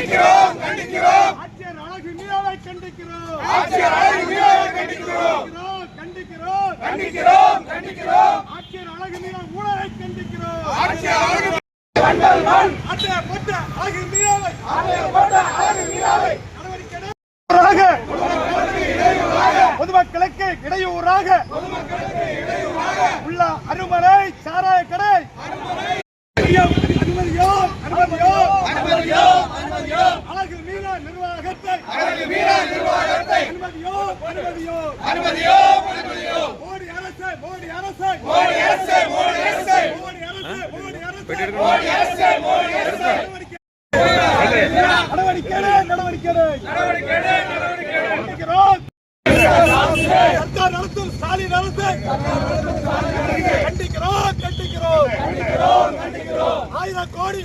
கண்டிக்கிறோம் கண்டிக்கிறோம். ஆட்சியர் அழகு மீறலை கண்டிக்கிறோம். ஆட்சியர் அழகு கண்டிக்கிறோம். கண்டிக்கிறோம் கண்டிக்கிறோம். கண்டிக்கிறோம் ஆட்சியர் அழகு மீறல் ஊழலை கண்டிக்கிறோம். ஆட்சியர் அழகு வண்டல் மண் ஆட்சியர் போட்ட அழகு மீறலை ஆட்சியர் போட்ட அழகு நடவடிக்கை பொதுமக்களுக்கு இடையூறாக. உள்ள அருமனை சாராய கடை. அனுமதியோ அனுமதியோ அனுமதியோ நிர்வாகத்தை அழகு மீற நிர்வாகத்தை அனுமதியோ அனுமதியோ. அனுமதியோ அனுமதியோ. மோடி அரசு மோடி அரசு. மோடி அரசு மோடி அரசு. மோடி அரசு மோடி அரசு. மோடி அரசு மோடி அரசு. நடவடிக்கை. நடவடிக்கை நடவடிக்கை கண்டிக்கிறோம். சர்க்கார் நடத்தும் ஸ்டாலின் அரசு கண்டிக்கிறோம் கண்டிக்கிறோம். ஆயிரம் கோடி